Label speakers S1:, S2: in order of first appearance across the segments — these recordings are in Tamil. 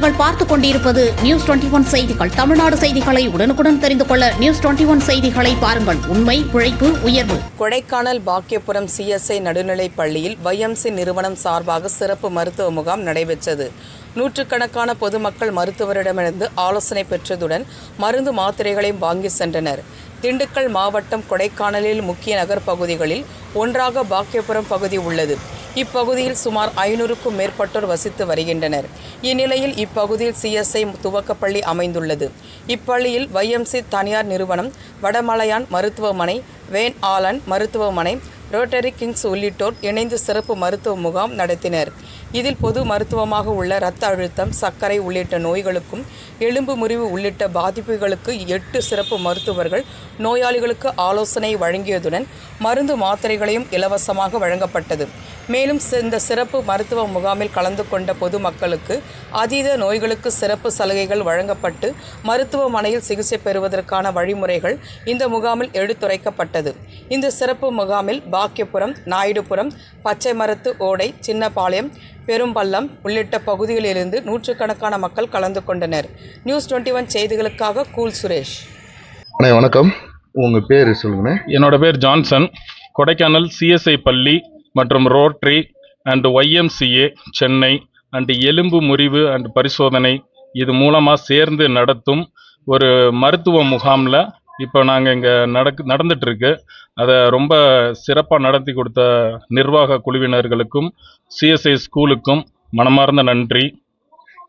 S1: நீங்கள் பார்த்துக் கொண்டிருப்பது நியூஸ் டுவெண்டி ஒன் செய்திகள். தமிழ்நாடு செய்திகளை உடனுக்குடன் தெரிந்து கொள்ள நியூஸ் டுவெண்டி ஒன் செய்திகளை பாருங்கள். உண்மை உழைப்பு உயர்வு.
S2: கொடைக்கானல் பாக்கியபுரம் சிஎஸ்ஐ நடுநிலைப் பள்ளியில் வைஎம்சி நிறுவனம் சார்பாக சிறப்பு மருத்துவ முகாம் நடைபெற்றது. நூற்றுக்கணக்கான பொதுமக்கள் மருத்துவரிடமிருந்து ஆலோசனை பெற்றதுடன் மருந்து மாத்திரைகளையும் வாங்கி சென்றனர். திண்டுக்கல் மாவட்டம் கொடைக்கானலில் முக்கிய நகர் பகுதிகளில் ஒன்றாக பாக்கியபுரம் பகுதி உள்ளது. இப்பகுதியில் சுமார் ஐநூறுக்கும் மேற்பட்டோர் வசித்து வருகின்றனர். இந்நிலையில் இப்பகுதியில் சிஎஸ்ஐ துவக்கப்பள்ளி அமைந்துள்ளது. இப்பள்ளியில் வைஎம்சி தனியார் நிறுவனம் வடமலையான் மருத்துவமனை வேன் ஆலன் மருத்துவமனை ரோட்டரி கிங்ஸ் உள்ளிட்டோர் இணைந்து சிறப்பு மருத்துவ முகாம் நடத்தினர். இதில் பொது மருத்துவமாக உள்ள இரத்த அழுத்தம் சர்க்கரை உள்ளிட்ட நோய்களுக்கும் எலும்பு முறிவு உள்ளிட்ட பாதிப்புகளுக்கு எட்டு சிறப்பு மருத்துவர்கள் நோயாளிகளுக்கு ஆலோசனை வழங்கியதுடன் மருந்து மாத்திரைகளையும் இலவசமாக வழங்கப்பட்டது. மேலும் இந்த சிறப்பு மருத்துவ முகாமில் கலந்து கொண்ட பொதுமக்களுக்கு அதீத நோய்களுக்கு சிறப்பு சலுகைகள் வழங்கப்பட்டு மருத்துவமனையில் சிகிச்சை பெறுவதற்கான வழிமுறைகள் இந்த முகாமில் எடுத்துரைக்கப்பட்டது. இந்த சிறப்பு முகாமில் பாக்கியபுரம் நாயுடுபுரம் பச்சை மரத்து ஓடை சின்னபாளையம் பெரும்பள்ளம் உள்ளிட்ட பகுதிகளிலிருந்து நூற்றுக்கணக்கான மக்கள் கலந்து கொண்டனர். நியூஸ் டுவெண்ட்டி ஒன் செய்திகளுக்காக கூல் சுரேஷ்.
S3: அண்ணே வணக்கம். உங்கள் பேர் சொல்லுங்கண்ணே.
S4: என்னோட பேர் ஜான்சன். கொடைக்கானல் சிஎஸ்ஐ பள்ளி மற்றும் Rotary and YMCA Chennai and எலும்பு முறிவு அண்ட் பரிசோதனை இது மூலமாக சேர்ந்து நடத்தும் ஒரு மருத்துவ முகாமில் இப்போ நாங்கள் இங்கே நடக்கு நடந்துட்டுருக்கு. அதை ரொம்ப சிறப்பாக நடத்தி கொடுத்த நிர்வாக குழுவினர்களுக்கும் சிஎஸ்ஐ ஸ்கூலுக்கும் மனமார்ந்த நன்றி.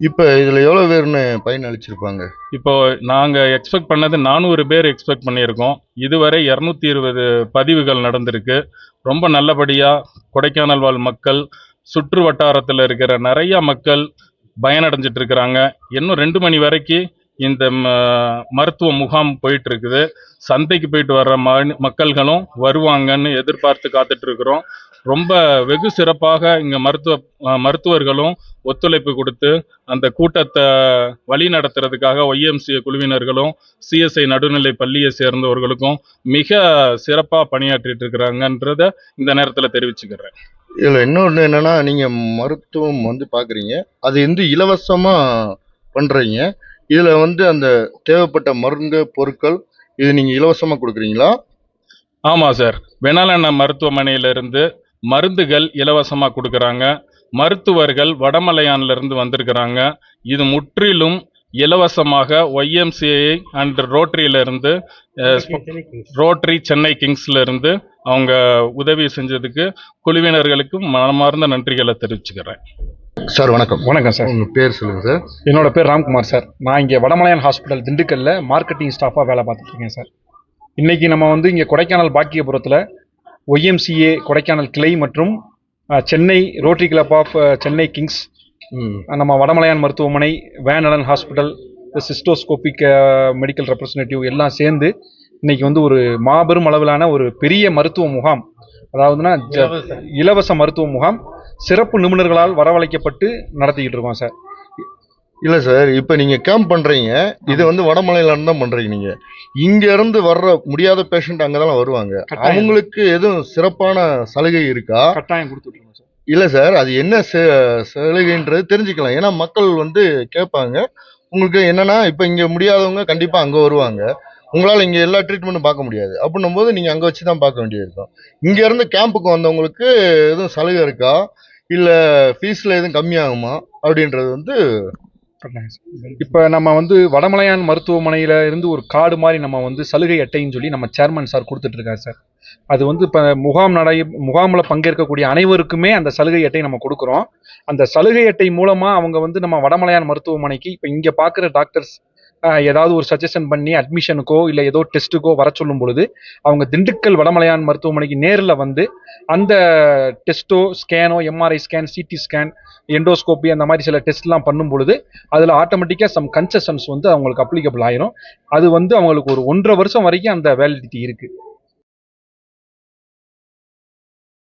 S3: இப்போ இதில் எவ்வளோ பேர்னு பயன் அளிச்சிருப்பாங்க?
S4: இப்போ நாங்கள் எக்ஸ்பெக்ட் பண்ணது நானூறு பேர் எக்ஸ்பெக்ட் பண்ணியிருக்கோம். இதுவரை இரநூத்தி இருபது பதிவுகள் நடந்திருக்கு. ரொம்ப நல்லபடியாக கொடைக்கானல் வாழ் மக்கள் சுற்று வட்டாரத்தில் இருக்கிற நிறைய மக்கள் பயனடைஞ்சிட்டு இருக்கிறாங்க. இன்னும் ரெண்டு மணி வரைக்கும் இந்த ம- மருத்துவ முகாம் போயிட்டு இருக்குது சந்தைக்கு போயிட்டு வர்ற மக்கள்களும் வருவாங்கன்னு எதிர்பார்த்து காத்துட்டு இருக்கிறோம். ரொம்ப வெகு சிறப்பாக இங்கே மருத்துவ மருத்துவர்களும் ஒத்துழைப்பு கொடுத்து அந்த கூட்டத்தை வழி நடத்துறதுக்காக ஒய்எம்சிஏ குழுவினர்களும் சிஎஸ்ஐ நடுநிலை பள்ளியை சேர்ந்தவர்களுக்கும் மிக சிறப்பாக பணியாற்றிட்டு இருக்கிறாங்கன்றத இந்த நேரத்தில் தெரிவிச்சுக்கிறேன்.
S3: இதில் இன்னொன்று என்னென்னா நீங்கள் மருத்துவம் வந்து பார்க்குறீங்க அது வந்து இலவசமாக பண்ணுறீங்க இதில் வந்து அந்த தேவைப்பட்ட மருந்து பொருட்கள் இது நீங்கள் இலவசமாக கொடுக்குறீங்களா?
S4: ஆமாம் சார். வெணாலண்ணா மருத்துவமனையிலிருந்து மருந்துகள் இலவசமாக கொடுக்குறாங்க. மருத்துவர்கள் வடமலையான்ல இருந்து வந்திருக்கிறாங்க. இது முற்றிலும் இலவசமாக ஒய்எம்சிஐ அண்ட் ரோட்டரியிலிருந்து ரோட்டரி சென்னை கிங்ஸ்ல இருந்து அவங்க உதவி செஞ்சதுக்கு குழுவினர்களுக்கு மனமார்ந்த நன்றிகளை தெரிவிச்சுக்கிறேன்.
S3: சார் வணக்கம்.
S5: வணக்கம் சார்.
S3: உங்கள் பேர் சொல்லுங்கள் சார்.
S5: என்னோட பேர் ராம்குமார் சார். நான் இங்கே வடமலையான் ஹாஸ்பிட்டல் திண்டுக்கல்ல மார்க்கெட்டிங் ஸ்டாஃபாக வேலை பார்த்துட்டு இருக்கேன் சார். இன்னைக்கு நம்ம வந்து இங்கே கொடைக்கானல் பாக்கியபுரத்தில் ஒய்எம்சிஏ கொடைக்கானல் கிளை மற்றும் Chennai Rotary club of Chennai Kings
S3: ம்.
S5: நம்ம வடமலையான் மருத்துவமனை Van Allen hospital cystoscopic medical representative எல்லாம் சேர்ந்து இன்னைக்கு வந்து ஒரு மாபெரும் அளவிலான ஒரு பெரிய மருத்துவ முகாம். அதாவதுன்னா ஜ- இலவச மருத்துவ முகாம். சிறப்பு நிபுணர்களால் வரவழைக்கப்பட்டு நடத்திக்கிட்டு இருக்கோம் சார்.
S3: இல்லை சார் இப்போ நீங்கள் கேம்ப் பண்ணுறீங்க இது வந்து வடமலையிலேருந்து தான் பண்ணுறீங்க நீங்கள் இங்கேருந்து வர்ற முடியாத பேஷண்ட் அங்கே தான் வருவாங்க. அவங்களுக்கு எதுவும் சிறப்பான சலுகை இருக்கா?
S5: கட்டாயம் கொடுத்துட்டு இருக்கோம் சார்.
S3: இல்ல சார் அது என்ன சலுகைன்றது தெரிஞ்சுக்கலாம். ஏன்னா மக்கள் வந்து கேட்பாங்க. உங்களுக்கு என்னன்னா இப்ப இங்க முடியாதவங்க கண்டிப்பா அங்க வருவாங்க. உங்களால இங்க எல்லா ட்ரீட்மெண்ட்டும் பார்க்க முடியாது. அப்படின்னும் போது நீங்க அங்க வச்சு தான் பார்க்க வேண்டியது இருக்கும் இங்க இருந்து கேம்புக்கு வந்தவங்களுக்கு எதுவும் சலுகை இருக்கா? இல்ல ஃபீஸ்ல எதுவும் கம்மியாகுமா? அப்படின்றது வந்து
S5: இப்போ நம்ம வந்து வடமலையான் மருத்துவமனையில இருந்து ஒரு கார்டு மாதிரி நம்ம வந்து சலுகை அட்டைன்னு சொல்லி நம்ம சேர்மன் சார் கொடுத்துட்டு இருக்காரு சார். அது வந்து இப்போ முகாம் நடை முகாமில் பங்கேற்கக்கூடிய அனைவருக்குமே அந்த சலுகை அட்டை நம்ம கொடுக்குறோம். அந்த சலுகை அட்டை மூலமாக அவங்க வந்து நம்ம வடமலையான் மருத்துவமனைக்கு இப்போ இங்கே பார்க்குற டாக்டர்ஸ் ஏதாவது ஒரு சஜஷன் பண்ணி அட்மிஷனுக்கோ இல்லை ஏதோ டெஸ்ட்டுக்கோ வர சொல்லும் பொழுது அவங்க திண்டுக்கல் வடமலையான் மருத்துவமனைக்கு நேரில் வந்து அந்த டெஸ்ட்டோ ஸ்கேனோ MRI scan CT scan endoscopy அந்த மாதிரி சில டெஸ்ட்லாம் பண்ணும் பொழுது அதில் ஆட்டோமேட்டிக்காக சம் கன்செஷன்ஸ் வந்து அவங்களுக்கு அப்ளிகபிள் ஆயிரும். அது வந்து அவங்களுக்கு ஒரு ஒன்றரை வருஷம் வரைக்கும் அந்த வேலிடிட்டி இருக்குது